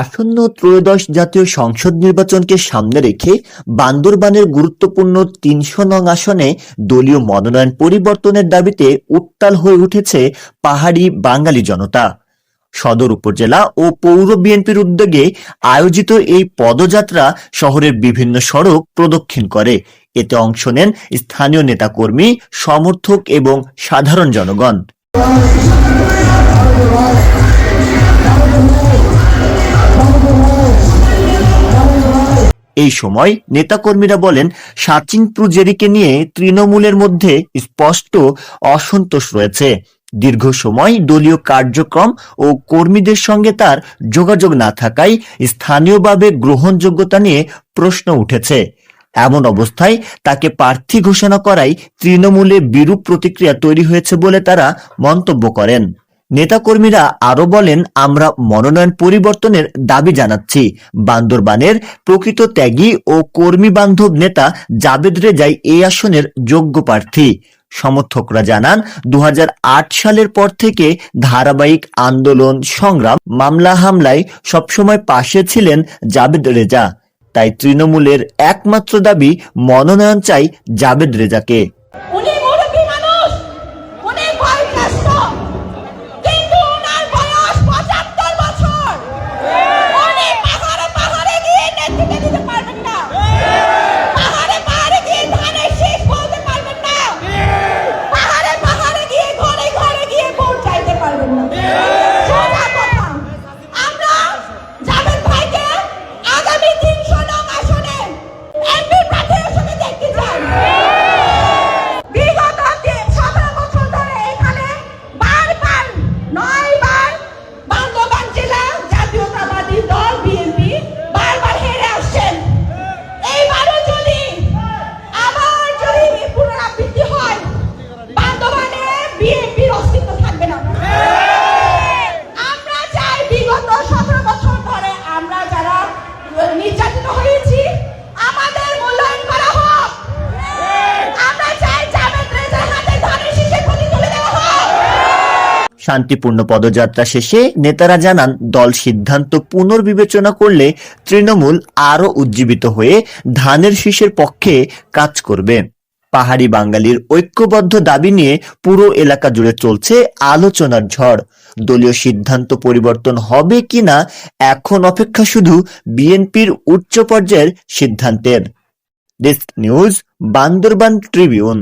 আসন্ন ত্রয়োদশ জাতীয় সংসদ নির্বাচনকে সামনে রেখে বান্দরবানের গুরুত্বপূর্ণ তিনশো নং আসনে দলীয় মনোনয়ন পরিবর্তনের দাবিতে উত্তাল হয়ে উঠেছে পাহাড়ি বাঙালি জনতা। সদর উপজেলা ও পৌর বিএনপির উদ্যোগে আয়োজিত এই পদযাত্রা শহরের বিভিন্ন সড়ক প্রদক্ষিণ করে। এতে অংশ নেন স্থানীয় নেতাকর্মী, সমর্থক এবং সাধারণ জনগণ। এই সময় নেতাকর্মীরা বলেন সাচিন প্রুজেরিকে নিয়ে তৃণমূলের মধ্যে স্পষ্ট অসন্তোষ রয়েছে। দীর্ঘ সময় দলীয় কার্যক্রম ও কর্মীদের সঙ্গে তার যোগাযোগ না থাকায় স্থানীয়ভাবে গ্রহণযোগ্যতা নিয়ে প্রশ্ন উঠেছে। এমন অবস্থায় তাকে প্রার্থী ঘোষণা করায় তৃণমূলে বিরূপ প্রতিক্রিয়া তৈরি হয়েছে বলে তারা মন্তব্য করেন। নেতাকর্মীরা আরও বলেন, আমরা মনোনয়ন পরিবর্তনের দাবি জানাচ্ছি। বান্দরবানের প্রকৃত ত্যাগী ও কর্মী বান্ধব নেতা জাবেদ রেজাই এই আসনের যোগ্য প্রার্থী। সমর্থকরা জানান দু হাজার আট সালের পর থেকে ধারাবাহিক আন্দোলন সংগ্রাম মামলা হামলায় সবসময় পাশে ছিলেন জাবেদ রেজা। তাই তৃণমূলের একমাত্র দাবি মনোনয়ন চাই জাবেদ রেজাকে। শান্তিপূর্ণ পদযাত্রা শেষে নেতারা জানান, দল সিদ্ধান্ত পুনর্বিবেচনা করলে তৃণমূল আরও উজ্জীবিত হয়ে ধানের শীষের পক্ষে কাজ করবে। পাহাড়ি বাঙালির ঐক্যবদ্ধ দাবি নিয়ে পুরো এলাকা জুড়ে চলছে আলোচনার ঝড়। দলীয় সিদ্ধান্ত পরিবর্তন হবে কিনা এখন অপেক্ষা শুধু বিএনপির উচ্চ পর্যায়ের সিদ্ধান্তের। Desk news, Bandarban Tribune.